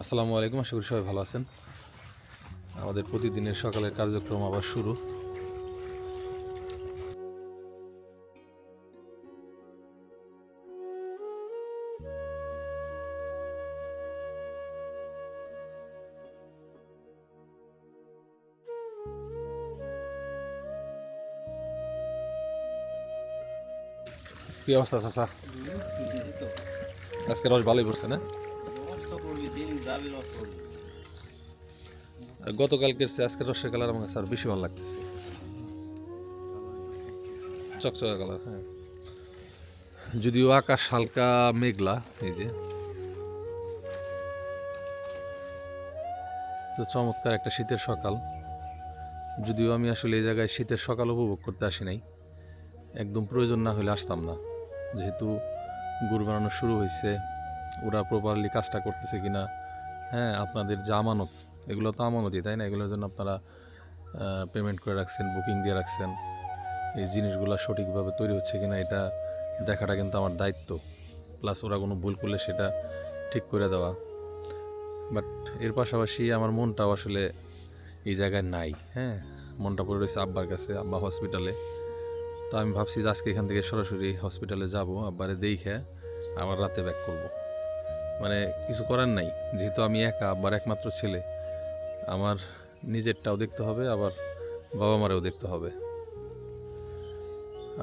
আসসালামু আলাইকুম, আশা করি সবাই ভালো আছেন। আমাদের প্রতিদিনের সকালের কার্যক্রম আবার শুরু। কি অবস্থা, চাচা? আজকে রস ভালোই পড়ছে না? গতকালকের চেয়ে আজকের রসের কালার আমার কাছে আর বেশি ভালো লাগতেছে। চকচকা কালার হ্যাঁ। যদিও আকাশ হালকা মেঘলা, এই যে। তো চমৎকার একটা শীতের সকাল। যদিও আমি আসলে এই জায়গায় শীতের সকাল উপভোগ করতে আসি নাই। একদম প্রয়োজন না হলে আসতাম না। যেহেতু গুড় বানানো শুরু হয়েছে, ওরা প্রপারলি কাজটা করতেছে কিনা হ্যাঁ আপনাদের যে আমানত, এগুলো তো আমানতই, তাই না? এগুলোর জন্য আপনারা পেমেন্ট করে রাখছেন বুকিং দিয়ে রাখছেন। এই জিনিসগুলো সঠিকভাবে তৈরি হচ্ছে কিনা, এটা দেখাটা কিন্তু আমার দায়িত্ব। প্লাস ওরা কোনো ভুল করলে সেটা ঠিক করে দেওয়া। বাট এর পাশাপাশি আমার মনটাও আসলে এই জায়গায় নাই হ্যাঁ? মনটা পড়ে রয়েছে আব্বার কাছে, আব্বা হসপিটালে তো আমি ভাবছি যে আজকে এখান থেকে সরাসরি হসপিটালে যাব, আব্বারে দেখে আবার রাতে ব্যাক করব। মানে কিছু করার নাই। যেহেতু আমি একা, আব্বার একমাত্র ছেলে, আমার নিজেরটাও দেখতে হবে, আবার বাবা মারেও দেখতে হবে।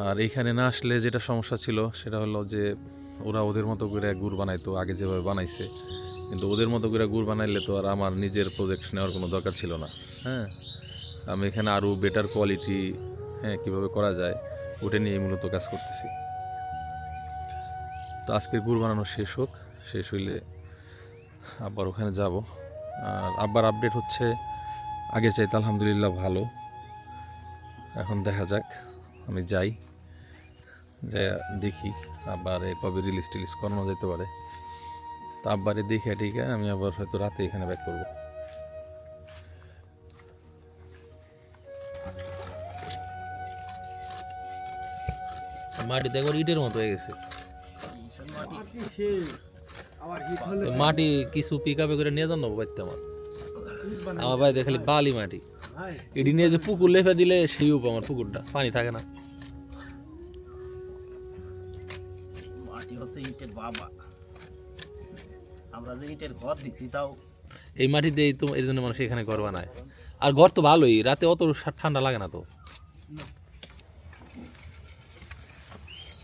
আর এইখানে না আসলে যেটা সমস্যা ছিল, সেটা হলো যে ওরা ওদের মতো করে গুড় বানাইতো, আগে যেভাবে বানাইছে। কিন্তু ওদের মতো করে গুড় বানাইলে তো আর আমার নিজের প্রজেক্ট নেওয়ার কোনো দরকার ছিল না। হ্যাঁ? আমি এখানে আরও বেটার কোয়ালিটি হ্যাঁ কীভাবে করা যায়, ওটা নিয়ে মূলত কাজ করতেছি। তো আজকে গুড় বানানো শেষ হোক। শেষ হইলে আবার ওখানে যাব। আর আব্বার আপডেট হচ্ছে, আগে চাইতে আলহামদুলিল্লাহ ভালো। এখন দেখা যাক, আমি যাই যাই দেখি আব্বারে কবে রিলিজ টিলিজ করানো যেতে পারে। তো আব্বারে দেখে টিকে আমি আবার হয়তো রাতে এখানে ব্যাক করব। মাটিতে একবার ইটের মতো হয়ে গেছে। মাটি কিছু পিক আপে করে নিয়ে যান বাড়িতে আমার? আমার বাড়িতে খালি বালি মাটি। এটি নিয়ে যে পুকুর লেফে দিলে সেই উপ আমার পুকুরটা পানি থাকে না। মাটি হচ্ছে ইটের বাবা। আমরা যে ইটের ঘর দিচ্ছি তাও। এই মাটি দিয়েই তো এর জন্য মানুষ এখানে ঘর বানায়। আর ঘর তো ভালোই রাতে অত ঠান্ডা লাগে না তো।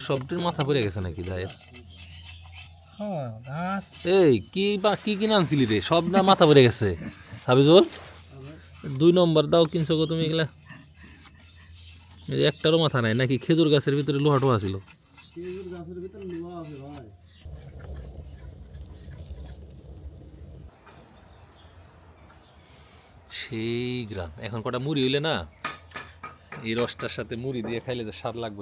সবটির মাথা পড়ে গেছে নাকি যায় এই কি বা কি কিনে আনছিলি রে? সব না মাথা পড়ে গেছে। হাবিজুল দুই নম্বর দাও কিনছো গো তুমি এগুলা। এই একটারও মাথা নাই নাকি খেজুর গাছের ভিতরে লোহা টোহা ছিল? সেই গ্রাম। এখন কটা মুড়ি হইলে না এই রসটার সাথে মুড়ি দিয়ে খাইলে যে স্বাদ লাগবে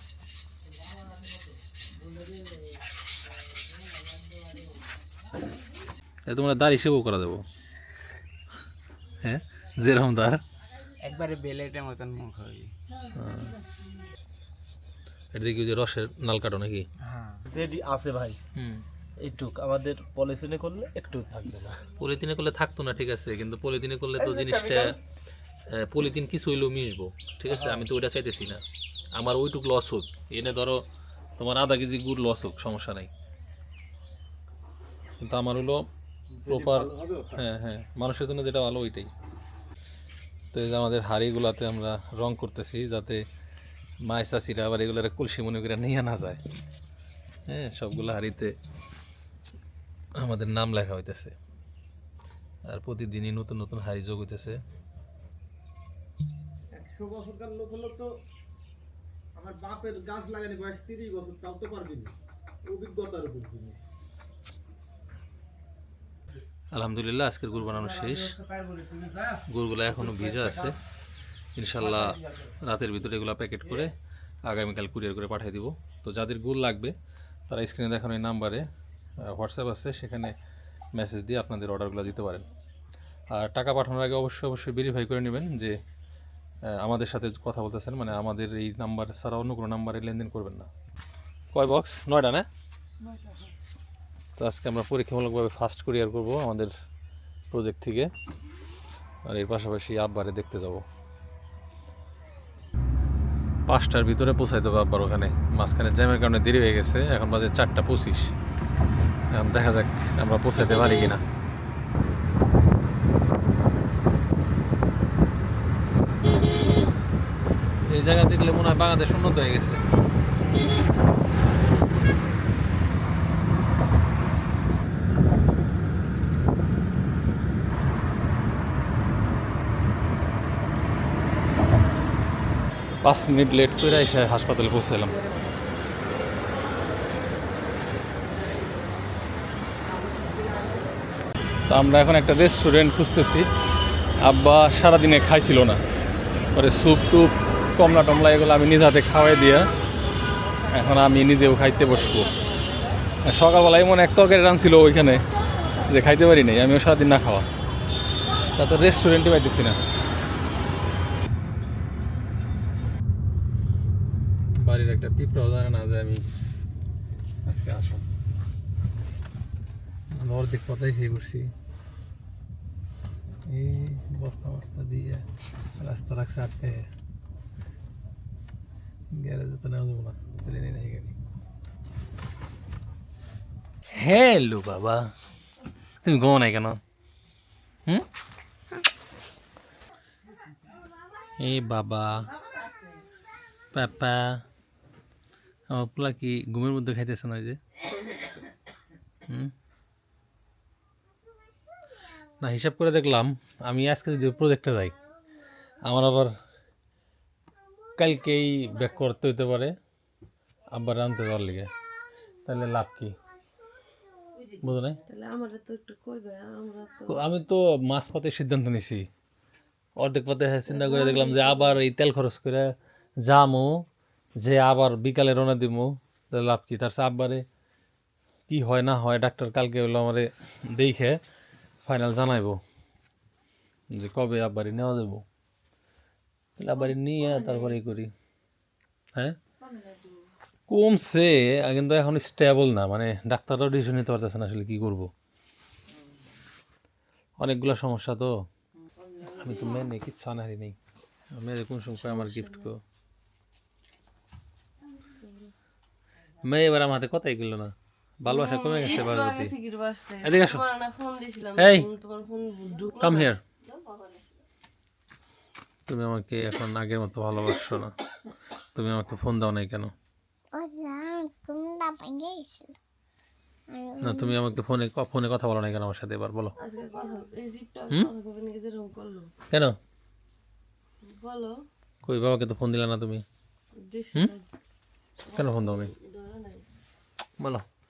তোমরা দাড়ি সেবও করা দেবো হ্যাঁ? যেরকম দার একবারে বেলেটের মতন মুখ হয়। এটা দেখি যে রসের নাল কাটো নাকি? হ্যাঁ। আছে ভাই হুম। আমাদের পলিসিনে করলে একটু থাকবে না। পলিথিনে করলে থাকতো না ঠিক আছে কিন্তু পলিথিনে করলে তো জিনিসটা পলিথিন কিছু হইলেও মিশবো ঠিক আছে? আমি তো ওইটা চাইতেছি না। আমার ওইটুক লস হোক। এনে ধরো তোমার আধা কেজি গুড় লস হোক সমস্যা নাই। কিন্তু আমার হলো প্রপার হ্যাঁ হ্যাঁ মানুষের জন্য যেটা ভালো ওইটাই। তো এই যে আমাদের হাড়িগুলাতে আমরা রং করতেছি যাতে মাছ চাষিরা আবার এগুলোর কলসি মনে করে নিয়ে না যায়। হ্যাঁ সবগুলো হাড়িতে আমাদের নাম লেখা হইতেছে। আর প্রতিদিনই নতুন নতুন হাড়ি যোগ হইতেছে। একশো বছরকার লোক হলো তো আমার বাপের গাছ লাগানি বয়স তিরিশ বছর তাও তো পারবি না। অভিজ্ঞতার উপর আলহামদুলিল্লাহ, আজকের গুড় বানানো শেষ। গুড়গুলো এখনও ভিজা আছে। ইনশাল্লাহ রাতের ভিতরে এগুলো প্যাকেট করে আগামীকাল কুরিয়ার করে পাঠিয়ে দিব। তো যাদের গুড় লাগবে, তারা স্ক্রিনে দেখানো এই নাম্বারে হোয়াটসঅ্যাপ আছে, সেখানে মেসেজ দিয়ে আপনাদের অর্ডারগুলো দিতে পারেন। আর টাকা পাঠানোর আগে অবশ্যই অবশ্যই ভেরিফাই করে নেবেন যে আমাদের সাথে কথা বলতেছেন মানে আমাদের এই নাম্বার ছাড়া অন্য কোনো নাম্বারে লেনদেন করবেন না। কয় বক্স নয়টা না? তো আজকে আমরা পরীক্ষামূলকভাবে ফার্স্ট কুরিয়ার করব আমাদের প্রজেক্ট থেকে। আর এর পাশাপাশি আব্বারে দেখতে যাব। পাঁচটার ভিতরে পৌঁছাই দেবো আব্বার ওখানে। মাঝখানে জ্যামের কারণে দেরি হয়ে গেছে, এখন বাজে চারটা পঁচিশ। এখন দেখা যাক আমরা পৌঁছাইতে পারি কিনা। এই জায়গা দেখলে মনে হয় বাংলাদেশ উন্নত হয়ে গেছে। পাঁচ মিনিট লেট করে এসে হাসপাতালে পৌঁছালাম তো আমরা এখন একটা রেস্টুরেন্ট খুঁজতেছি। আব্বা সারাদিনে খাইছিল না। পরে স্যুপ টুপ কমলা টমলা এগুলো আমি নিজ হাতে খাওয়াই দিয়া এখন আমি নিজেও খাইতে বসবো। আর সকালবেলা এমন এক তরকারি রাঁধছিল ওইখানে যে খাইতে পারি নাই, আমিও সারাদিন না খাওয়া। তা তো রেস্টুরেন্টে পাইতেছি না। একটা পিঁপড়াও জানে না আমি আজকে আসো আমরা অর্ধেক কথাই সেই করছি এই বস্তা বস্তা দিয়ে রাস্তা রাখছে আটকে। গ্যারেজে তো নেওয়া যাব না ট্রেনে নেই গাড়ি। হ্যালো বাবা, তুমি ঘুমো নাই কেন? হুম? এই বাবা, পাপা। আমার পোলা কি ঘুমের মধ্যে খাইতেছে না যে? হুম? না হিসাব করে দেখলাম আমি আজকে যদি প্রজেক্টে যাই আমার আবার কালকেই ব্যাক করতে হইতে পারে আবার আনতে যাওয়ার লিগে। তাহলে লাভ কি? বুঝো নাই? তাহলে আমাদের তো একটু কইবে আমরা তো আমি তো মাছ পথে সিদ্ধান্ত নিছি। অর্ধেক পথে চিন্তা করে দেখলাম যে আবার এই তেল খরচ করে যামু। যে আবার বিকালে দিমু তাহলে লাভ কি? তার আব্বারে কি হয় না হয় ডাক্তার কালকে হলো আমারে দেখে ফাইনাল জানাইবো যে কবে আব্বারি নেওয়া যাব তাহলে আব্বারি নিয়ে তারপরে করি। হ্যাঁ? কমছে কিন্তু এখন স্টেবল না মানে ডাক্তাররাও ডিসিশন নিতে পারতেছে না আসলে কি করব। অনেকগুলো সমস্যা তো। আমি তো মেনে কিচ্ছু আনাহারি নেই। মেয়ের কোন সময় আমার গিফট কো? মেয়ে এবার আমার হাতে কথাই গেল না। ভালোবাসা কমে গেছে প্রতি এদিকে আসো। এই। কাম হিয়ার তুমি আমাকে এখন আগের মতো ভালোবাসছো না। তুমি আমাকে ফোন দাও নাই কেন? না তুমি আমাকে ফোনে ফোনে কথা বলো না কেন আমার সাথে এবার বলো। কেন? বলো। কই বাবাকে তো ফোন দিলে না তুমি? কেন ফোন দাও নাই ধরে নাই বলো